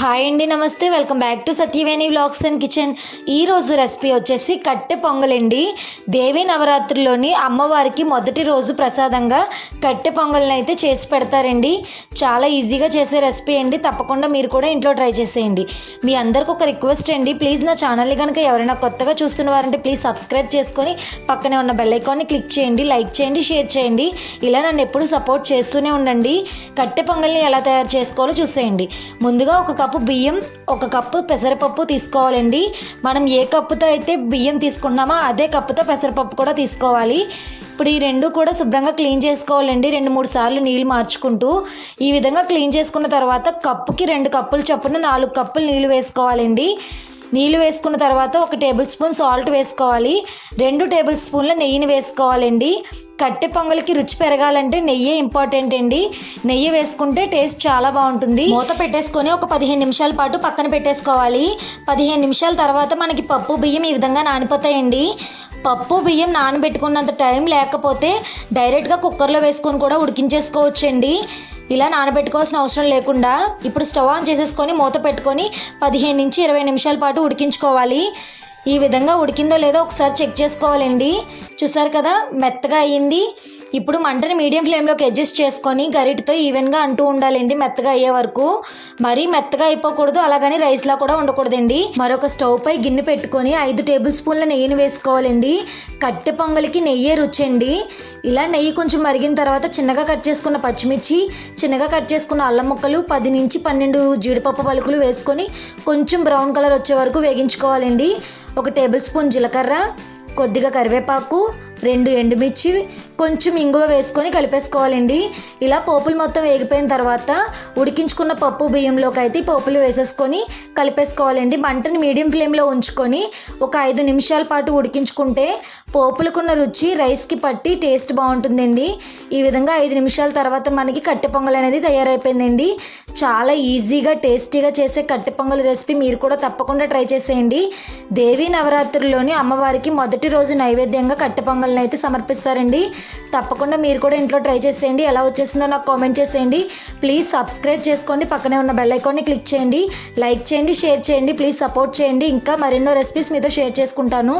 Hi అండి నమస్తే. Welcome back to Satyaveni blogs and kitchen. ఈ రోజు రెసిపీ వచ్చేసి కట్టె పొంగలండి. దేవి నవరాత్రిలోని అమ్మవారికి మొదటి రోజు ప్రసాదంగా కట్టె పొంగల్ని అయితే చేసి పెడతారండి. చాలా ఈజీగా చేసే రెసిపీ అండి. తప్పకుండా మీరు కూడా ఇంట్లో ట్రై చేసేయండి. మీ అందరికి ఒక రిక్వెస్ట్ అండి. ప్లీజ్ నా ఛానల్ని కనుక ఎవరైనా కొత్తగా చూస్తున్న వారంటే ప్లీజ్ సబ్స్క్రైబ్ చేసుకొని పక్కనే ఉన్న బెల్ ఐకాన్ని క్లిక్ చేయండి లైక్ చేయండి షేర్ చేయండి. ఇలా నన్ను ఎప్పుడు సపోర్ట్ చేస్తూనే ఉండండి. కట్టె పొంగల్ని ఎలా తయారు చేసుకోవాలో చూసేయండి. ముందుగా ఒక కప్ కప్పు బియ్యం ఒక కప్పు పెసరపప్పు తీసుకోవాలండి. మనం ఏ కప్పుతో అయితే బియ్యం తీసుకున్నామో అదే కప్పుతో పెసరపప్పు కూడా తీసుకోవాలి. ఇప్పుడు ఈ రెండు కూడా శుభ్రంగా క్లీన్ చేసుకోవాలండి. రెండు మూడు సార్లు నీళ్ళు మార్చుకుంటూ ఈ విధంగా క్లీన్ చేసుకున్న తర్వాత కప్పుకి రెండు కప్పులు చొప్పున నాలుగు కప్పులు నీళ్ళు వేసుకోవాలండి. నీళ్ళు వేసుకున్న తర్వాత ఒక టేబుల్ స్పూన్ సాల్ట్ వేసుకోవాలి. రెండు టేబుల్ స్పూన్ల నెయ్యిని వేసుకోవాలండి. కట్టె పొంగల్కి రుచి పెరగాలంటే నెయ్యి ఇంపార్టెంట్ అండి. నెయ్యి వేసుకుంటే టేస్ట్ చాలా బాగుంటుంది. మూత పెట్టేసుకొని ఒక పదిహేను నిమిషాల పాటు పక్కన పెట్టేసుకోవాలి. పదిహేను నిమిషాల తర్వాత మనకి పప్పు బియ్యం ఈ విధంగా నానిపోతాయండి. పప్పు బియ్యం నానబెట్టుకున్నంత టైం లేకపోతే డైరెక్ట్గా కుక్కర్లో వేసుకొని కూడా ఉడికించేసుకోవచ్చండి. ఇలా నానబెట్టుకోవాల్సిన అవసరం లేకుండా ఇప్పుడు స్టవ్ ఆన్ చేసేసుకొని మూత పెట్టుకొని పదిహేను నుంచి ఇరవై నిమిషాల పాటు ఉడికించుకోవాలి. ఈ విధంగా ఉడికిందో లేదో ఒకసారి చెక్ చేసుకోవాలండి. చూసారు కదా మెత్తగా అయ్యింది ఇప్పుడు మంటని మీడియం ఫ్లేమ్లోకి అడ్జస్ట్ చేసుకొని గరిటతో ఈవెన్గా అంటూ ఉండాలండి మెత్తగా అయ్యే వరకు. మరీ మెత్తగా అయిపోకూడదు అలాగని రైస్లా కూడా ఉండకూడదండి. మరొక స్టవ్ పై గిన్నె పెట్టుకొని ఐదు టేబుల్ స్పూన్ల నెయ్యిని వేసుకోవాలండి. కట్టె పొంగలికి నెయ్యే రుచి అండి ఇలా నెయ్యి కొంచెం మరిగిన తర్వాత చిన్నగా కట్ చేసుకున్న పచ్చిమిర్చి చిన్నగా కట్ చేసుకున్న అల్లం ముక్కలు పది నుంచి పన్నెండు జీడిపప్పు పలుకులు వేసుకొని కొంచెం బ్రౌన్ కలర్ వచ్చే వరకు వేగించుకోవాలండి. ఒక టేబుల్ స్పూన్ జీలకర్ర కొద్దిగా కరివేపాకు రెండు ఎండుమిర్చి కొంచెం ఇంగువ వేసుకొని కలిపేసుకోవాలండి. ఇలా పోపులు మొత్తం వేగిపోయిన తర్వాత ఉడికించుకున్న పప్పు బియ్యంలోకి అయితే పోపులు వేసేసుకొని కలిపేసుకోవాలండి. మంటని మీడియం ఫ్లేమ్లో ఉంచుకొని ఒక ఐదు నిమిషాల పాటు ఉడికించుకుంటే పోపులకున్న రుచి రైస్కి పట్టి టేస్ట్ బాగుంటుందండి. ఈ విధంగా ఐదు నిమిషాల తర్వాత మనకి కట్టె పొంగల్ అనేది తయారైపోయిందండి. చాలా ఈజీగా టేస్టీగా చేసే కట్టె పొంగల్ రెసిపీ మీరు కూడా తప్పకుండా ట్రై చేసేయండి. దేవీ నవరాత్రిలోని అమ్మవారికి మొదటి రోజు నైవేద్యంగా కట్టె వాళ్ళని అయితే సమర్పిస్తారండి. తప్పకుండా మీరు కూడా ఇంట్లో ట్రై చేసేయండి. ఎలా వచ్చేసిందో నాకు కామెంట్ చేసేయండి. ప్లీజ్ సబ్స్క్రైబ్ చేసుకోండి. పక్కనే ఉన్న బెల్ ఐకాన్ని క్లిక్ చేయండి. లైక్ చేయండి షేర్ చేయండి. ప్లీజ్ సపోర్ట్ చేయండి. ఇంకా మరెన్నో రెసిపీస్ మీతో షేర్ చేసుకుంటాను.